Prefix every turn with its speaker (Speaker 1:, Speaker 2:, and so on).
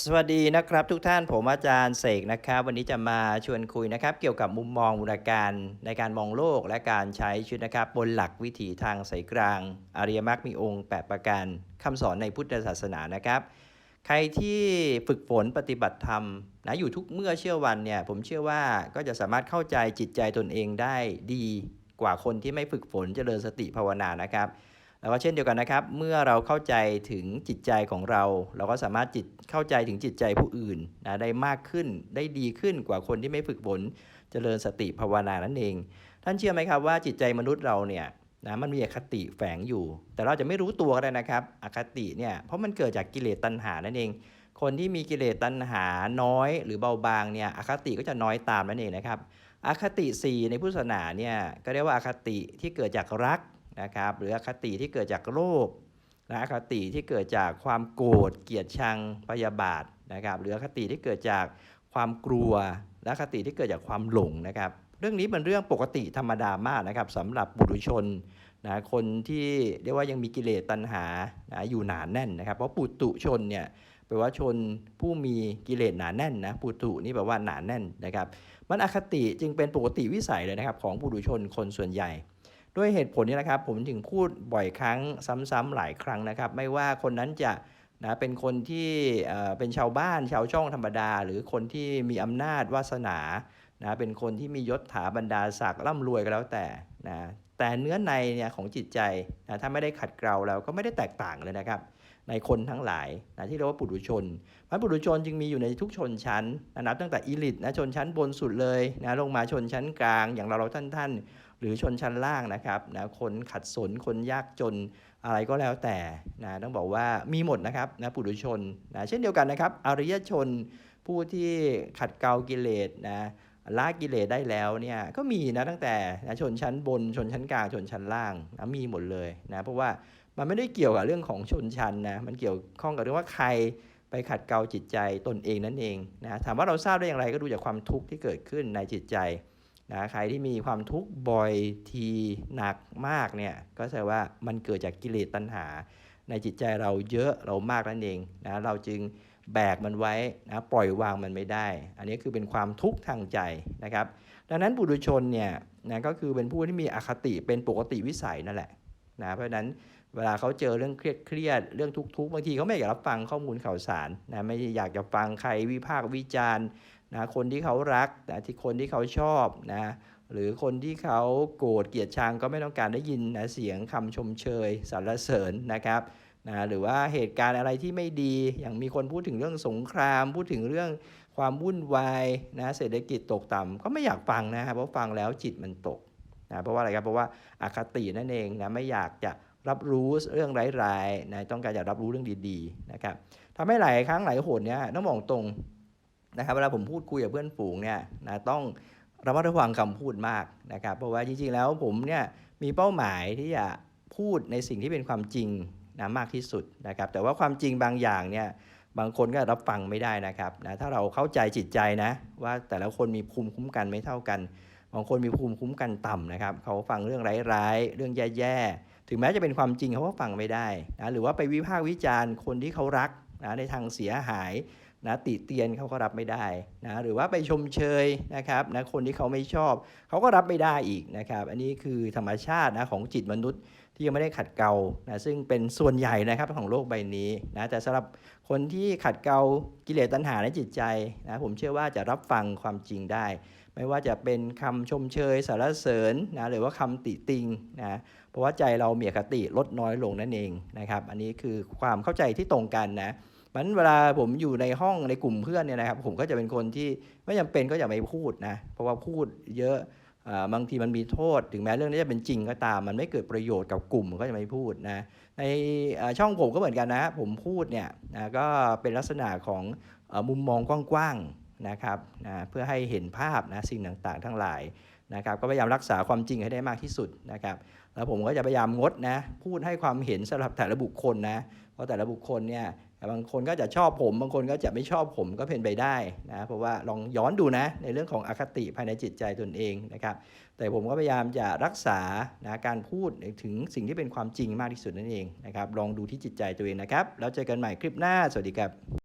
Speaker 1: สวัสดีนะครับทุกท่านผมอาจารย์เสกนะครับ วันนี้จะมาชวนคุยนะครับ เกี่ยวกับมุมมองบูรการในการมองโลกและการใช้ชีวิตนะครับ บนหลักวิถีทางสายกลาง อริยมรรคมีองค์ 8 ประการคำสอนในพุทธศาสนานะครับ ใครที่ฝึกฝนปฏิบัติธรรมนะอยู่ทุกเมื่อเชื่อวันเนี่ยผมเชื่อว่าก็จะสามารถเข้าใจจิตใจตนเองได้ดีกว่าคนที่ไม่ฝึกฝนเจริญสติภาวนานะครับ แล้วก็เช่นเดียวกันนะครับ เมื่อเราเข้าใจถึงจิตใจของเรา เราก็สามารถจิตเข้าใจถึงจิตใจผู้อื่นนะได้มากขึ้นได้ดีขึ้นกว่าคนที่ไม่ฝึกฝนเจริญสติภาวนานั่นเอง ท่านเชื่อไหมครับว่าจิตใจมนุษย์เราเนี่ยนะมันมีอคติแฝงอยู่ แต่เราจะไม่รู้ตัวก็ได้นะครับอคติเนี่ยเพราะมันเกิดจากกิเลสตัณหานั่นเอง คนที่มีกิเลสตัณหาน้อยหรือเบาบางเนี่ยอคติก็จะน้อยตามนั่นเองนะครับอคติ 4 ในพุทธศาสนาเนี่ยก็เรียกว่าอคติที่เกิดจากรัก นะครับหรืออคติที่เกิดจากโลภและอคติที่เกิดจากความโกรธเกลียดชังพยาบาทนะครับหรืออคติที่เกิดจากความกลัวและคติที่เกิดจากความหลงนะครับ เรื่องนี้เป็นเรื่องปกติธรรมดามากนะครับสำหรับบุรุชนนะคนที่เรียกว่ายังมีกิเลสตัณหานะอยู่หนานแน่นนะครับ เพราะปุตุชนเนี่ยแปลว่าชนผู้มีกิเลสหนาแน่นนะปุตุนี่แปลว่าหนาแน่นนะครับ มันอคติจึงเป็นปกติวิสัยเลยนะครับ ของบุรุชนคนส่วนใหญ่ ด้วยเหตุผลนี้นะครับ ผมถึงพูดบ่อยครั้งซ้ำๆหลายครั้งนะครับ ไม่ว่าคนนั้นจะนะเป็นคนที่เป็นชาวบ้านชาวช่องธรรมดา หรือคนที่มีอำนาจวาสนานะเป็นคนที่มียศถาบรรดาศักดิ์ร่ำรวยก็แล้วแต่นะแต่เนื้อในเนี่ยของจิตใจนะถ้าไม่ได้ขัดเกลาแล้วก็ไม่ได้แตกต่างเลยนะครับ ในคนทั้งหลายนะที่เรียกว่าปุถุชนเพราะปุถุชนจึงมีอยู่ในทุกชนชั้นนะนับตั้งแต่อีลิตนะชนชั้นบนสุดเลยนะลงมาชนชั้นกลางอย่างเราเราท่านท่าน หรือชนชั้นล่างนะครับนะคนขัดสนคนยากจนอะไรก็แล้วแต่นะต้องบอกว่ามีหมดนะครับนะปุถุชนนะเช่นเดียวกันนะครับอริยชนผู้ที่ขัดเกลากิเลสนะละกิเลสได้แล้วเนี่ยก็มีนะตั้งแต่นะชนชั้นบนชนชั้นกลางชนชั้นล่างนะมีหมดเลยนะเพราะว่ามันไม่ได้เกี่ยวกับเรื่องของชนชั้นนะมันเกี่ยวข้องกับเรื่องว่าใครไปขัดเกลาจิตใจตนเองนั่นเองนะถามว่าเราทราบได้อย่างไรก็ดูจากความทุกข์ที่เกิดขึ้นในจิตใจ นะใครที่มีความทุกข์บ่อยทีหนักมากเนี่ยก็แสดงว่ามันเกิดจากกิเลสตัณหา ในจิตใจเราเยอะเรามากนั่นเองนะเราจึงแบกมันไว้นะปล่อยวางมันไม่ได้ อันนี้คือเป็นความทุกข์ทางใจนะครับ ดังนั้นปุถุชนเนี่ยนะก็คือเป็นผู้ที่มีอคติเป็นปกติวิสัยนั่นแหละนะเพราะฉะนั้นเวลาเขาเจอเรื่องเครียดเครียดเรื่องทุกข์ๆบางทีเขาไม่อยากรับฟังข้อมูลข่าวสารนะไม่อยากจะฟังใครวิพากษ์วิจารณ์ นะคนที่เขารักนะที่คนที่เขาชอบนะหรือคนที่เขาโกรธเกลียดชังก็ไม่ต้องการได้ยินนะเสียงคำชมเชยสรรเสริญนะครับนะหรือว่าเหตุการณ์อะไรที่ไม่ดี อย่างมีคนพูดถึงเรื่องสงคราม พูดถึงเรื่องความวุ่นวายนะเศรษฐกิจตกต่ำก็ไม่อยากฟังนะครับเพราะฟังแล้วจิตมันตกนะเพราะว่าอะไรครับเพราะว่าอาคตินั่นเองนะไม่อยากจะรับรู้เรื่องร้ายๆนะต้องการจะรับรู้เรื่องดีๆนะครับทำให้หลายครั้งหลายหนเนี่ยต้องมองตรง นะครับเวลาผมพูดคุยกับเพื่อนฝูงเนี่ยนะต้องระมัดระวังคำพูดมากนะครับ เพราะว่าจริงๆแล้วผมเนี่ยมีเป้าหมายที่จะพูดในสิ่งที่เป็นความจริงนะมากที่สุดนะครับ แต่ว่าความจริงบางอย่างเนี่ยบางคนก็รับฟังไม่ได้นะครับนะถ้าเราเข้าใจจิตใจนะ ว่าแต่ละคนมีภูมิคุ้มกันไม่เท่ากันบางคนมีภูมิคุ้มกันต่ำนะครับ เขาฟังเรื่องร้ายๆ เรื่องแย่ๆ ถึงแม้จะเป็นความจริงเขาก็ฟังไม่ได้นะหรือว่าไปวิพากษ์วิจารณ์คนที่เขารัก นะในทางเสียหายนะติเตียนเขาก็รับไม่ได้นะหรือว่าไปชมเชยนะครับนะคนที่เขาไม่ชอบเขาก็รับไม่ได้อีกนะครับ อันนี้คือธรรมชาตินะของจิตมนุษย์ ที่ยังไม่ได้ขัดเกลานะซึ่งเป็นส่วนใหญ่นะครับของโลกใบนี้นะแต่สำหรับคนที่ขัดเกลากิเลสตัณหาในจิตใจนะผมเชื่อว่าจะรับฟังความจริงได้ ไม่ว่าจะเป็นคำชมเชยสรรเสริญนะหรือว่าคำติติงนะเพราะว่าใจเราเมีอคติลดน้อยลงนั่นเองนะครับอันนี้คือความเข้าใจที่ตรงกันนะมันเวลาผมอยู่ในห้องในกลุ่มเพื่อนเนี่ยนะครับผมก็จะเป็นคนที่ไม่จำเป็นก็อย่าไปพูดนะเพราะว่าพูดเยอะ บางทีมันมีโทษ ถึงแม้เรื่องนี้จะเป็นจริงก็ตาม มันไม่เกิดประโยชน์กับกลุ่มก็จะไม่พูดนะในช่องผมก็เหมือนกันนะ ผมพูดเนี่ยนะก็เป็นลักษณะของมุมมองกว้างๆนะครับนะเพื่อให้เห็นภาพนะสิ่งต่างๆ ทั้งหลายนะครับก็พยายามรักษาความจริงให้ได้มากที่สุดนะครับแล้วผมก็จะพยายามงดนะพูดให้ความเห็นสำหรับแต่ละบุคคลนะเพราะแต่ละบุคคลเนี่ย บางคนก็จะชอบผม บางคนก็จะไม่ชอบผมก็เป็นไปได้นะ เพราะว่าลองย้อนดูนะ ในเรื่องของอคติภายในจิตใจตนเองนะครับ แต่ผมก็พยายามจะรักษานะการพูดถึงสิ่งที่เป็นความจริงมากที่สุดนั่นเองนะครับ ลองดูที่จิตใจตัวเองนะครับ แล้วเจอกันใหม่คลิปหน้า สวัสดีครับ